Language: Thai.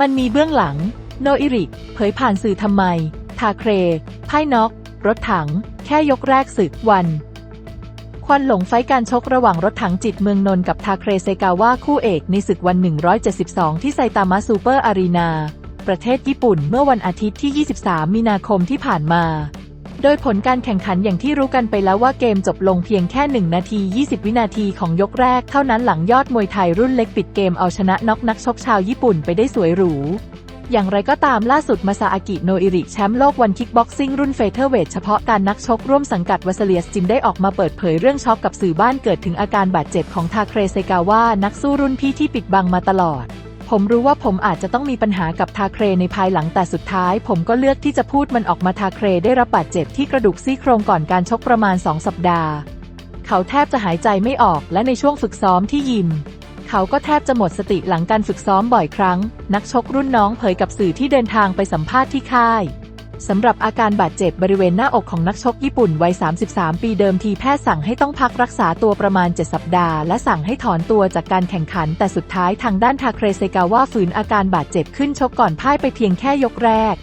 มันมีเบื้องหลัง โนอิริก เผยผ่านสื่อทำไม ทาเครไพ่น็อก รถถัง แค่ยกแรกศึกวัน ควันหลงไฟการชกระหว่างรถถังจิตเมืองนนกับทาเครเซกาวะคู่เอกในศึกวัน 172 ที่ไซตามะซูเปอร์อารีนา ประเทศญี่ปุ่นเมื่อวันอาทิตย์ที่ 23 มีนาคมที่ผ่านมา โดยผลการแข่งขันอย่างที่รู้กันไปแล้วว่าเกมจบลงเพียงแค่ 1 นาที 20 วินาทีของยกแรกเท่านั้นหลังยอดมวยไทยรุ่นเล็กปิดเกมเอาชนะน็อกนักชกชาวญี่ปุ่นไปได้สวยหรู อย่างไรก็ตามล่าสุดมาซาอากิโนอิริแชมป์โลกวันคิกบ็อกซิ่งรุ่นเฟเธอร์เวทเฉพาะการนักชกร่วมสังกัดวาสเลียสจิมได้ออกมาเปิดเผยเรื่องช็อกกับสื่อบ้านเกิดถึงอาการบาดเจ็บของทาเครเซกาวะนักสู้รุ่นพี่ที่ปิดบังมาตลอด ผมรู้ว่าผมอาจจะต้องมีปัญหากับทาเครในภายหลังแต่สุดท้าย ผมก็เลือกที่จะพูดมันออกมาทาเครได้รับบาดเจ็บที่กระดูกซี่โครงก่อนการชกประมาณ 2 สัปดาห์ เขาแทบจะหายใจไม่ออกและในช่วงฝึกซ้อมที่ยิม เขาก็แทบจะหมดสติหลังการฝึกซ้อมบ่อยครั้ง นักชกรุ่นน้องเผยกับสื่อที่เดินทางไปสัมภาษณ์ที่ค่าย สำหรับอาการบาดเจ็บบริเวณหน้าอกของนักชกญี่ปุ่นวัย 33 ปีเดิมทีแพทย์สั่งให้ต้องพักรักษาตัวประมาณ 7 สัปดาห์ และสั่งให้ถอนตัวจากการแข่งขัน แต่สุดท้ายทางด้านทาเครเซกาว่าฝืนอาการบาดเจ็บขึ้นชกก่อนพ่ายไปเพียงแค่ยกแรก